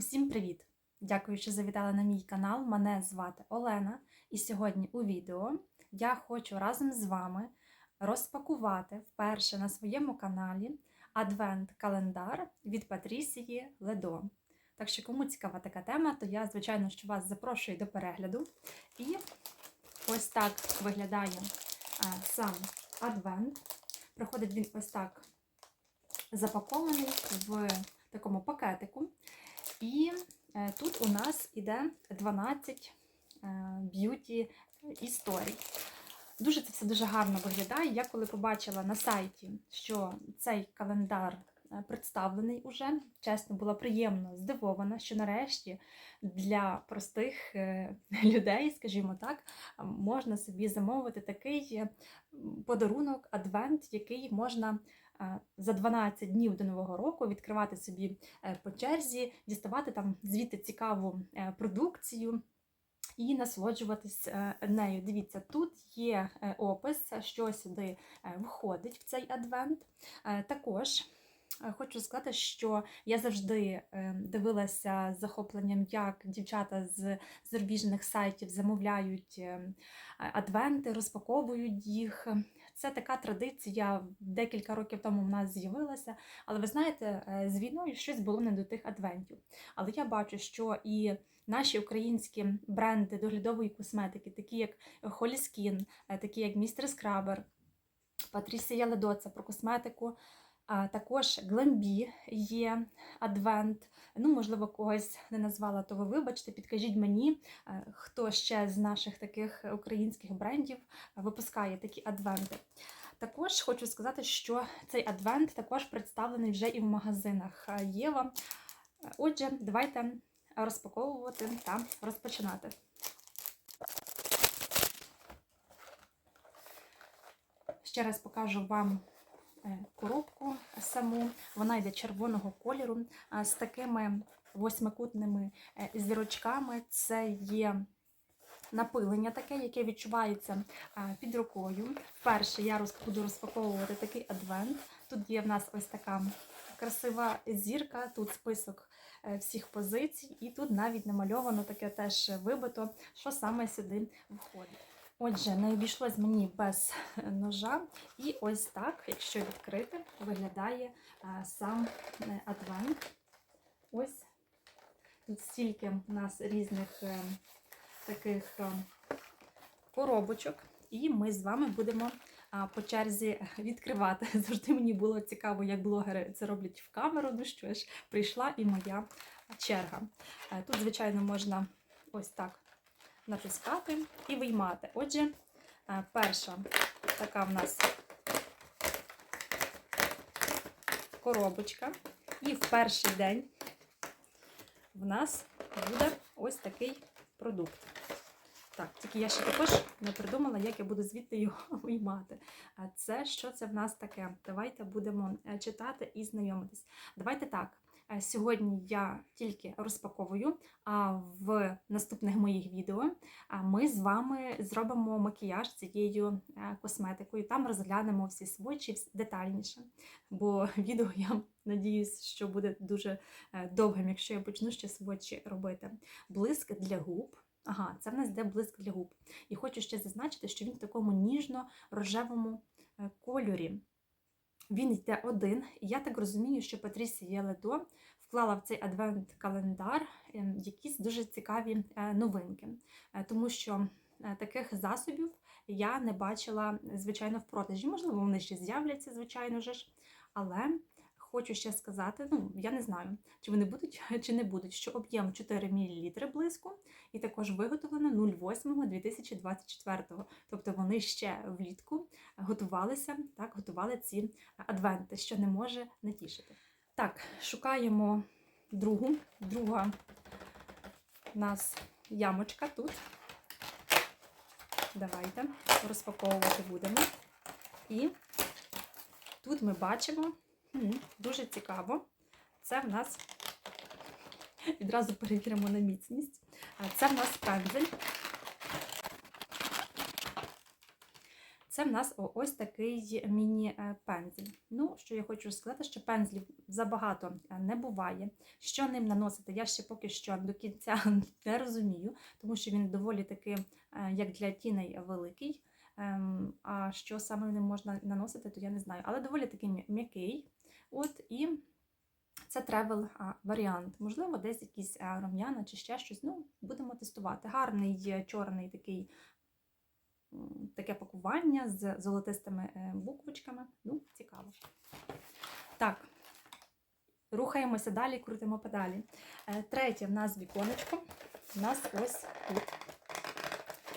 Усім привіт! Дякую, що завітали на мій канал. Мене звати Олена, і сьогодні у відео я хочу разом з вами розпакувати вперше на своєму каналі адвент-календар від Патрісії Ледо. Так що, кому цікава така тема, то я, звичайно, що вас запрошую до перегляду. І ось так виглядає а, сам адвент. Приходить він ось так запакований в такому пакетику. І е, тут у нас іде 12 е, б'юті історій. Дуже це все дуже гарно виглядає. Я коли побачила на сайті, що цей календар е, представлений уже, чесно, була приємно здивована, що нарешті для простих людей, скажімо так, можна собі замовити такий подарунок, адвент, який можна за 12 днів до Нового року відкривати собі е, по черзі, діставати там звідти цікаву е, продукцію. І насолоджуватись е, нею. Дивіться, тут є опис, що сюди входить в цей адвент. Також хочу сказати, що я завжди дивилася з захопленням, як дівчата з зарубіжних сайтів замовляють адвенти, розпаковують їх. Це така традиція декілька років тому в нас з'явилася. Але ви знаєте, е, з війною щось було не до тих адвентів. Але я бачу, що і наші українські бренди доглядової косметики, такі як Skin, е, такі як містер Скрабер, Патрісія Ледо, це про косметику. Також Glambi є адвент. Ну, можливо, когось не назвала, то ви вибачте, підкажіть мені, е, хто ще з наших таких українських брендів випускає такі адвенти. Також хочу сказати, що цей адвент також представлений вже і в магазинах е, Єва. Отже, давайте розпаковувати та розпочинати. Ще раз покажу вам коробку саму. Вона йде червоного кольору з такими восьмикутними е, зірочками. Це є напилення таке, яке відчувається е, під рукою. Вперше я буду розпаковувати такий адвент. Тут є в нас ось така красива зірка, тут список е, всіх позицій, і тут навіть намальовано таке теж вибито, що саме сюди входить. Отже, не обійшлось мені без ножа. І ось так, якщо відкрити, виглядає е, сам е, адвент. Ось стільки у нас різних е, таких е, коробочок, і ми з вами будемо по черзі відкривати. Завжди мені було цікаво, як блогери це роблять в камеру. Ну що ж, прийшла і моя черга. Е, Тут, звичайно, можна ось так натискати і виймати. Отже, е, перша така в нас коробочка. І в перший день в нас буде ось такий продукт. Так, тільки я ще також не придумала, як я буду звідти його виймати. Це що це в нас таке? Давайте будемо е, читати і знайомитись. Давайте так. Е, Сьогодні я тільки розпаковую, а в наступних моїх відео ми з вами зробимо макіяж цією е, косметикою. Там розглянемо всі свочі детальніше. Бо відео я надіюсь, що буде дуже е, довгим, якщо я почну ще свочі робити. Блиск для губ. Ага, це в нас йде блиск для губ. І хочу ще зазначити, що він в такому ніжно-рожевому е, кольорі. Він йде один. І я так розумію, що Патрісія Ледо вклала в цей адвент-календар ем, якісь дуже цікаві е, новинки. Е, Тому що е, таких засобів я не бачила, звичайно, в продажі. Можливо, вони ще з'являться, звичайно ж. Але хочу ще сказати: ну, я не знаю, чи вони будуть, чи не будуть, що об'єм 4 мл блиску, і також виготовлено 08.2024. Тобто вони ще влітку готувалися, так, готували ці адвенти, що не може не тішити. Так, шукаємо другу. Друга у нас ямочка тут. Давайте розпаковувати будемо. І тут ми бачимо дуже цікаво. Це в нас відразу перевіримо на міцність. Це в нас пензель. Це в нас ось такий міні-пензель. Ну, що я хочу сказати, що пензлів забагато е, не буває. Що ним наносити, я ще поки що до кінця не розумію, тому що він доволі таки, е, як для тіней, великий. Ем, А що саме ним можна наносити, то я не знаю. Але доволі такий м'який. От і це тревел варіант. Можливо, десь якісь рум'яна чи ще щось. Ну, будемо тестувати. Гарний е, чорний такий. Таке пакування з золотистими е, буквочками. Ну, цікаво. Так, рухаємося далі, крутимо педалі. Е, Третє в нас віконечко. У нас ось тут.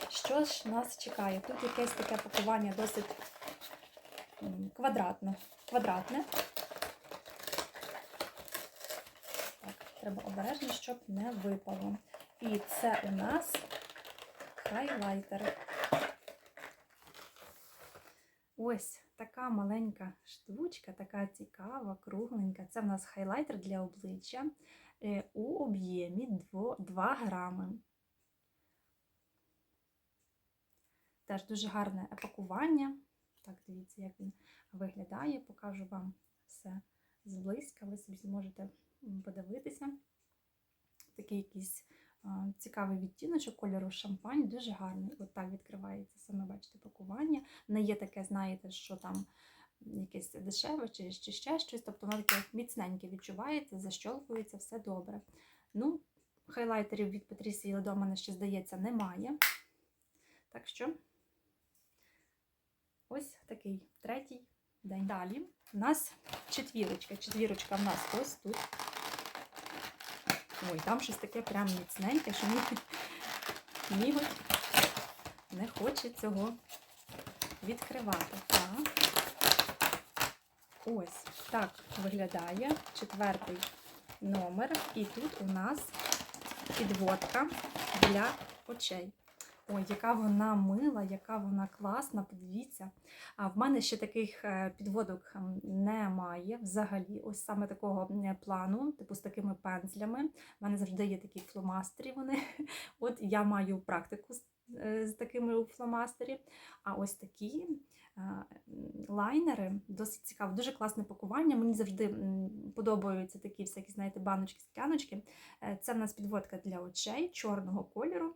Що ж нас чекає? Тут якесь таке пакування досить квадратне. квадратне. Так, треба обережно, щоб не випало. І це у нас хайлайтер. Ось така маленька штучка, така цікава, кругленька. Це в нас хайлайтер для обличчя е, у об'ємі 2 грами. Теж дуже гарне пакування. Так, дивіться, як він виглядає. Покажу вам все зблизька. Ви собі зможете подивитися. Такий якийсь цікавий відтіночок кольору шампань, дуже гарний. От так відкривається саме, бачите, пакування. Не є таке, знаєте, що там якесь дешеве чи, ще щось. Тобто воно таке міцненьке відчувається, защолкується, все добре. Ну, хайлайтерів від Патрісії Ледо мене ще, здається, немає. Так що ось такий третій день. Далі у нас четвірочка. Четвірочка в нас ось тут. Ой, там щось таке прям міцненьке, що мій міготь не хоче цього відкривати. Так. Ось так виглядає четвертий номер. І тут у нас підводка для очей. Ой, яка вона мила, яка вона класна, подивіться. А в мене ще таких е, підводок ем, немає взагалі. Ось саме такого плану, типу з такими пензлями. У мене завжди є такі фломастері. Вони. От я маю практику з, е, з такими у фломастері. А ось такі е, лайнери досить цікаво, дуже класне пакування. Мені завжди подобаються такі всякі, знаєте, баночки, скляночки. Це в нас підводка для очей чорного кольору.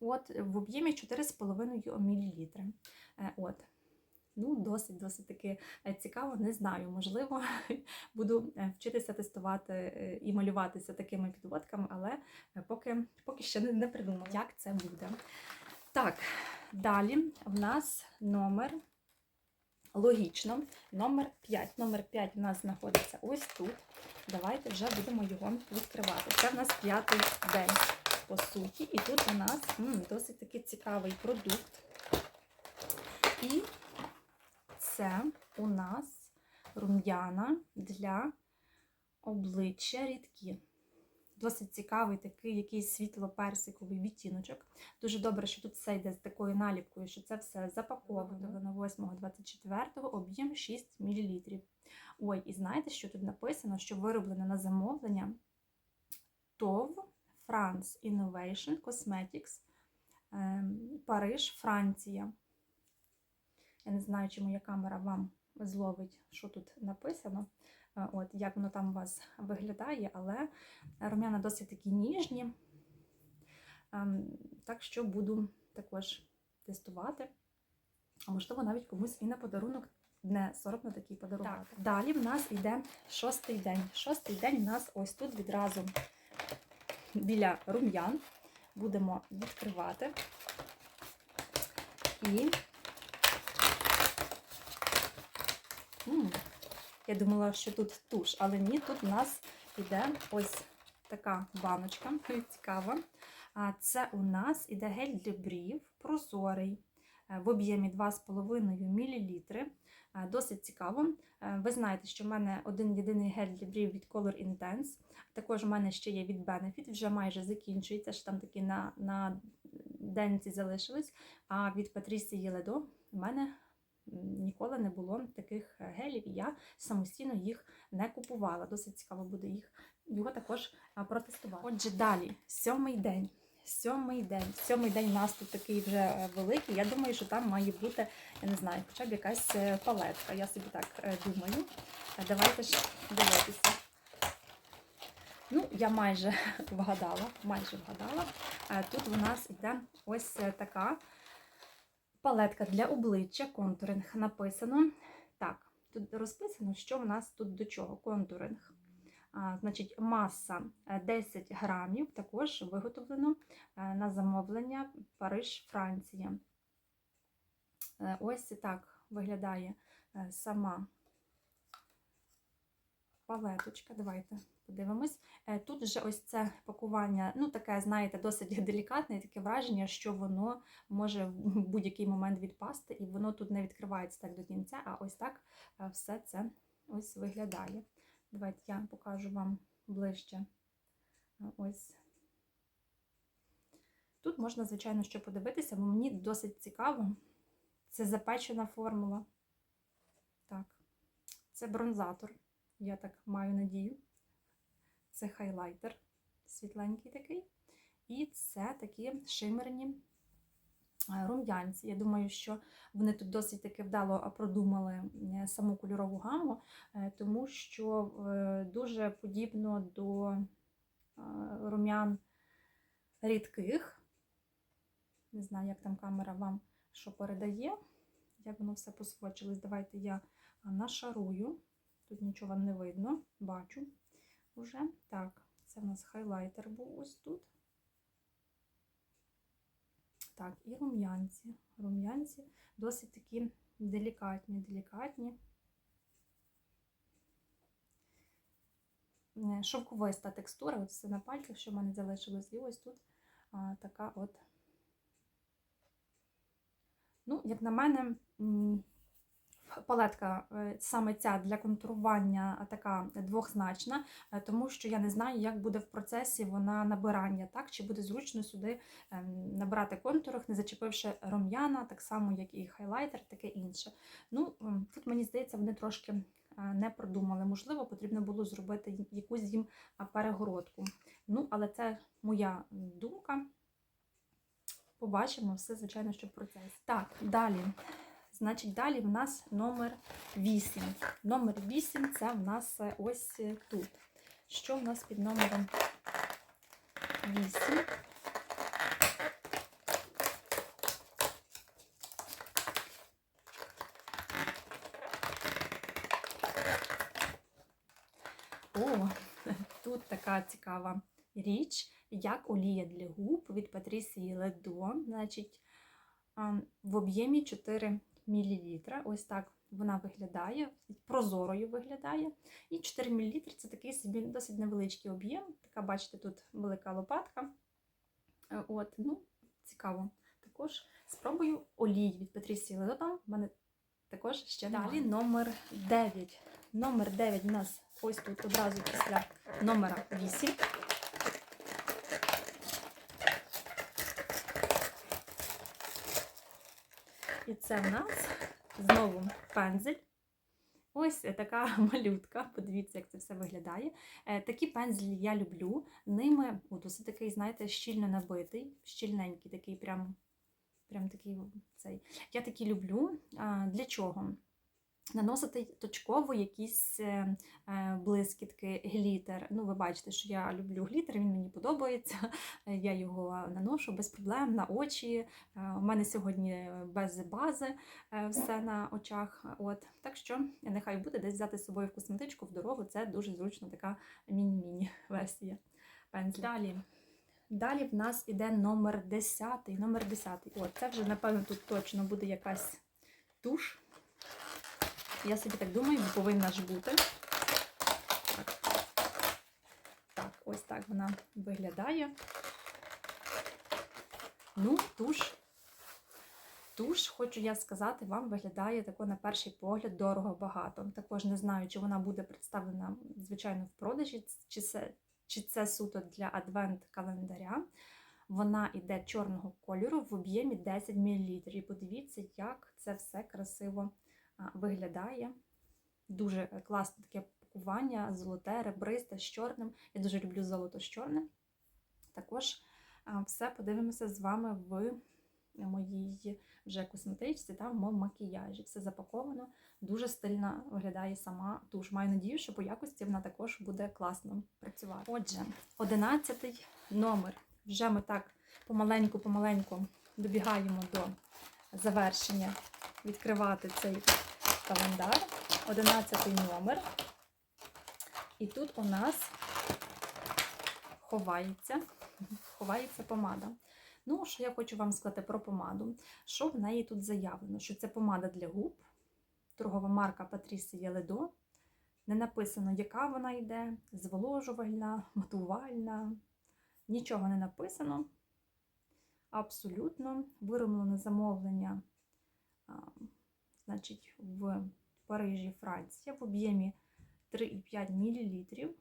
От, в об'ємі 4,5 мл. От. Ну, досить, досить таки е, цікаво, не знаю. Можливо, буду е, вчитися тестувати е, і малюватися такими підводками, але е, поки, поки ще не, не придумала, як це буде. Так, далі в нас номер. Логічно, номер 5. Номер 5 у нас знаходиться ось тут. Давайте вже будемо його відкривати. Це в нас п'ятий день, по суті. І тут у нас м, досить такий цікавий продукт. І це у нас рум'яна для обличчя рідкі. Досить цікавий такий якийсь світло-персиковий відтіночок. Дуже добре, що тут все йде з такою наліпкою, що це все запаковано на 8.24 об'єм 6 мл. Ой, і знаєте, що тут написано, що вироблено на замовлення ТОВ France Innovation Cosmetics ем, Париж, Франція. Я не знаю, чи моя камера вам зловить, що тут написано, е, от, як воно там у вас виглядає, але рум'яна досить такі ніжні. Ем, Так що буду також тестувати. А можливо, навіть комусь і на подарунок не соромно такий подарувати. Так, далі в нас йде шостий день. Шостий день у нас ось тут відразу біля рум'ян. Будемо відкривати. І М, Я думала, що тут туш, але ні, тут у нас іде ось така баночка, цікава. Це у нас іде гель для брів, прозорий, е, в об'ємі 2,5 мл. Е, Досить цікаво. Е, Ви знаєте, що в мене один єдиний гель для брів від Color Intense. Також у мене ще є від Benefit, вже майже закінчується, що там такі на, на денці залишились. А від Патрісії Ледо в мене ніколи не було таких е, гелів, і я самостійно їх не купувала. Досить цікаво буде їх його також протестувати. Отже, далі, сьомий день. Сьомий день. Сьомий день у нас тут такий вже е, великий. Я думаю, що там має бути, я не знаю, хоча б якась е, палетка. Я собі так е, думаю. Давайте ж дивитися. Ну, я майже вгадала, майже вгадала. Тут у нас йде ось така палетка для обличчя, контуринг написано. Так, тут розписано, що в нас тут до чого. Контуринг. Значить, маса е, 10 грамів, також виготовлено е, на замовлення Париж, Франція. Е, Ось так виглядає е, сама палеточка. Давайте подивимось. Е, Тут вже ось це пакування, ну таке, знаєте, досить делікатне, таке враження, що воно може в будь-який момент відпасти, і воно тут не відкривається так до кінця, а ось так е, все це ось виглядає. Давайте я покажу вам ближче. Ось. Тут можна, звичайно, що подивитися, бо мені досить цікаво. Це запечена формула. Так, це бронзатор, я так маю надію. Це хайлайтер, світленький такий. І це такі шимерні рум'янці. Я думаю, що вони тут досить таки вдало продумали е, саму кольорову гаму, е, тому що е, дуже подібно до е, рум'ян рідких. Не знаю, як там камера вам що передає, як воно все посвочилось. Давайте я нашарую. Тут нічого не видно, бачу вже. Так, це в нас хайлайтер був ось тут. Так, і рум'янці. Рум'янці досить такі делікатні, делікатні. Е, Шовковиста текстура, ось це на пальцях, що в мене залишилось, і ось тут а, така от. Ну, як на мене, палетка е, саме ця для контурування така двохзначна, е, тому що я не знаю, як буде в процесі вона набирання, так? чи буде зручно сюди ем, набирати контурах, не зачепивши рум'яна, так само, як і хайлайтер, таке інше. Ну, тут мені здається, вони трошки е, не продумали. Можливо, потрібно було зробити якусь їм перегородку. Ну, але це моя думка. Побачимо все, звичайно, що в процесі. Так, далі. Значить, далі в нас номер 8. Номер 8 це в нас е, ось е, тут. Що в нас під номером 8? О, тут така цікава річ, як олія для губ від Патрісії Ледо. Значить, в об'ємі 4 мл. Ось так вона виглядає, прозорою виглядає. І 4 мл це такий собі досить невеличкий об'єм. Така, бачите, тут велика лопатка. Е, От, ну, цікаво. Також спробую олій від Патрісії Ледо. Там в мене також ще далі номер 9. Номер 9 у нас ось тут одразу після номера 8. І це в нас знову пензель. Ось така малютка. Подивіться, як це все виглядає. Е, Такі пензлі я люблю. Ними досить такий, знаєте, щільно набитий, щільненький, такий прям, прям такий цей. Я такий люблю. Для чого? Наносити точково якісь е, е, блискітки, глітер. Ну, ви бачите, що я люблю глітер, він мені подобається. Я його наношу без проблем на очі. Е, У мене сьогодні без бази все на очах. От. Так що нехай буде десь взяти з собою в косметичку в дорогу. Це дуже зручно така міні-міні версія. Далі. Далі в нас іде номер 10. Номер 10. От, це вже, напевно, тут точно буде якась туш. Я собі так думаю, повинна ж бути. Так. ось так вона виглядає. Ну, туш. Туш, хочу я сказати, вам виглядає тако на перший погляд дорого багато. Також не знаю, чи вона буде представлена, звичайно, в продажі, чи це, чи це суто для адвент-календаря. Вона йде чорного кольору в об'ємі 10 мл. І подивіться, як це все красиво виглядає. Дуже класне таке пакування, золоте, ребристе з чорним. Я дуже люблю золото з чорним. Також все подивимося з вами в моїй вже косметичці та в моєму макіяжі. Все запаковано, дуже стильно виглядає сама туш. Маю надію, що по якості вона також буде класно працювати. Отже, 11 номер. Вже ми так помаленьку-помаленьку добігаємо до завершення відкривати цей календар. 11 номер. І тут у нас ховається, ховається помада. Ну, що я хочу вам сказати про помаду. Що в неї тут заявлено? Що це помада для губ, торгова марка Patricia Ledo. Не написано, яка вона йде, зволожувальна, матувальна. Нічого не написано. Абсолютно вироблене замовлення, значить, в Парижі, Франція в об'ємі 3,5 мл.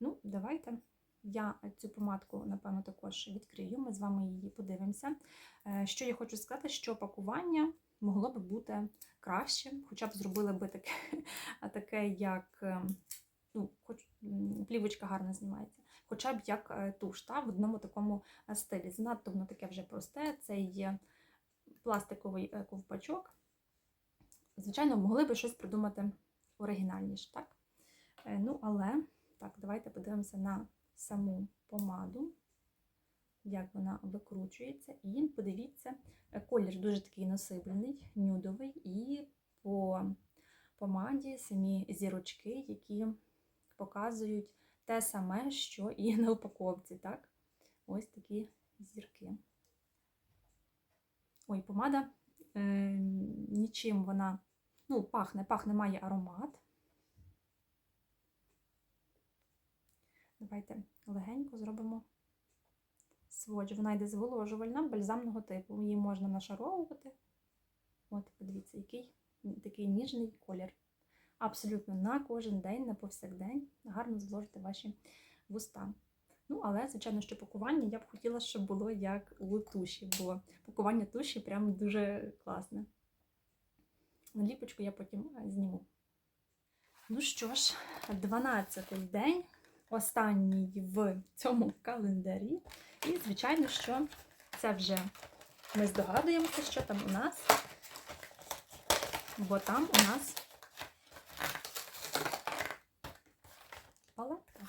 Ну, давайте я цю помадку, напевно, також відкрию. Ми з вами її подивимося. Е, Що я хочу сказати, що пакування могло би бути краще, хоча б зробили би таке, таке як е, ну, хоч, плівочка гарно знімається. Хоча б як е, туш, та, в одному такому е, стилі. Занадто воно таке вже просте, це є пластиковий е, ковпачок. Звичайно, могли би щось придумати оригінальніше, так? Ну, але так, давайте подивимося на саму помаду, як вона викручується. І подивіться, колір дуже такий насиблений, нюдовий, і по помаді самі зірочки, які показують те саме, що і на упаковці. так? Ось такі зірки. Ой, помада е, нічим вона, ну, пахне, пахне, має аромат. Давайте легенько зробимо сводж. Вона йде зволожувальна, бальзамного типу. Її можна нашаровувати. От, подивіться, який такий ніжний колір. Абсолютно на кожен день, на повсякдень. Гарно зволожити ваші вуста. Ну, але, звичайно, що пакування я б хотіла, щоб було як у туші, бо пакування туші прям дуже класне. Наліпочку я потім е, зніму. Ну що ж, 12-й день, останній в цьому календарі. І, звичайно, що це вже ми здогадуємося, що там у нас, бо там у нас палетка.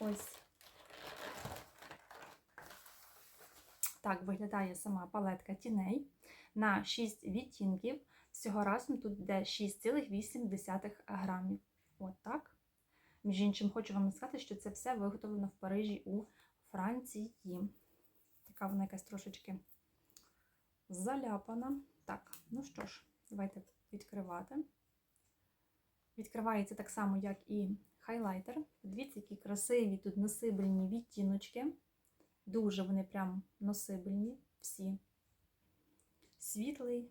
Ось. Так виглядає сама палетка тіней на 6 відтінків. Всього разом тут йде 6,8 грамів. От так. Між іншим, хочу вам сказати, що це все виготовлено в Парижі у Франції. Така вона якась трошечки заляпана. Так, ну що ж, давайте відкривати. Відкривається так само, як і хайлайтер. Дивіться, які красиві тут насибельні відтіночки. Дуже вони прям носибельні всі. Світлий.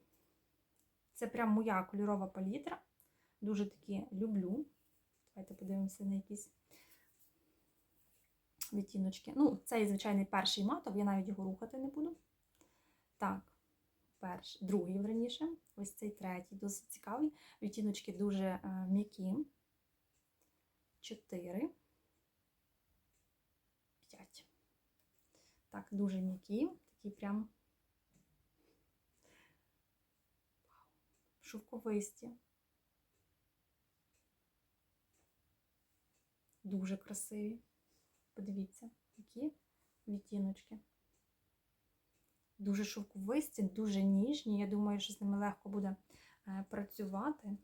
Це прям моя кольорова палітра. Дуже такі люблю. Давайте подивимося на якісь відтіночки. Ну, цей звичайний перший матов, я навіть його рухати не буду. Так, перший, другий верніше. Ось цей третій, досить цікавий. Відтіночки дуже е, м'які. Чотири. Так, дуже м'які, такі прям шовковисті. Дуже красиві. Подивіться, які відтіночки. Дуже шовковисті, дуже ніжні. Я думаю, що з ними легко буде е, працювати.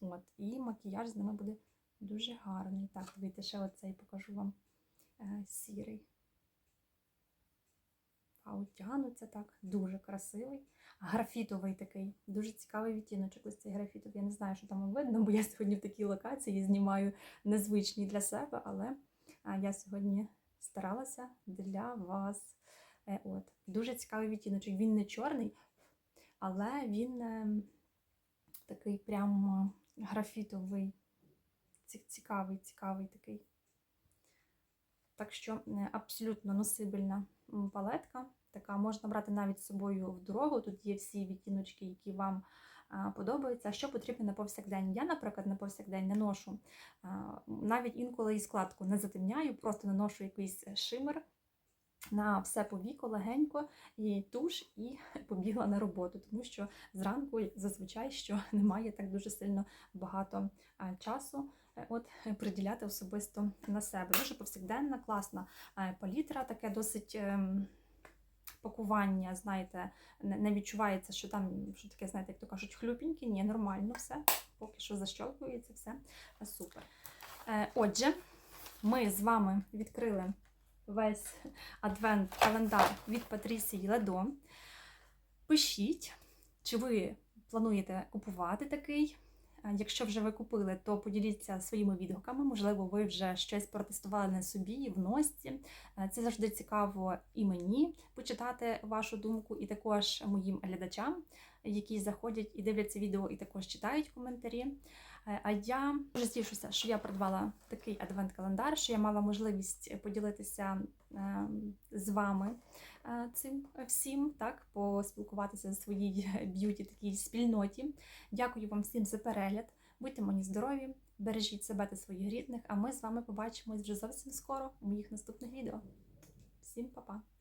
От, І макіяж з ними буде дуже гарний. Так, дивіться, ще оцей покажу вам е, сірий. Вау, тягнуться так, дуже красивий. Графітовий такий, дуже цікавий відтіночок. Ось цей графітовий. Я не знаю, що там видно, бо я сьогодні в такій локації знімаю незвичні для себе, але я сьогодні старалася для вас. Е, От. Дуже цікавий відтіночок. Він не чорний, але він е, такий прям графітовий, цікавий, цікавий такий. Так що е, абсолютно носибельна палетка. Така можна брати навіть з собою в дорогу. Тут є всі відтіночки, які вам а що потрібно на повсякдень. Я, наприклад, на повсякдень не ношу навіть інколи і складку не затемняю, просто наношу якийсь шимер на все повіко легенько і туш, і побігла на роботу, тому що зранку зазвичай що немає так дуже сильно багато часу. Е, От приділяти особисто на себе. Дуже повсякденна, класна е, палітра, таке досить ем, пакування, знаєте, не, відчувається, що там що таке, знаєте, як то кажуть, хлюпіньке. Ні, нормально все. Поки що защолкується, все е, супер. Е, Отже, ми з вами відкрили весь адвент-календар від Патрісії Ледо. Пишіть, чи ви плануєте купувати такий. Якщо вже ви купили, то поділіться своїми відгуками. Можливо, ви вже щось протестували на собі в носці. Це завжди цікаво і мені почитати вашу думку, і також моїм глядачам, які заходять і дивляться відео, і також читають коментарі. Е, А я дуже тішуся, що я придбала такий адвент-календар, що я мала можливість поділитися е, з вами е, цим всім, так, поспілкуватися в своїй б'юті такій спільноті. Дякую вам всім за перегляд. Будьте мені здорові, бережіть себе та своїх рідних, а ми з вами побачимось вже зовсім скоро у моїх наступних відео. Всім па-па!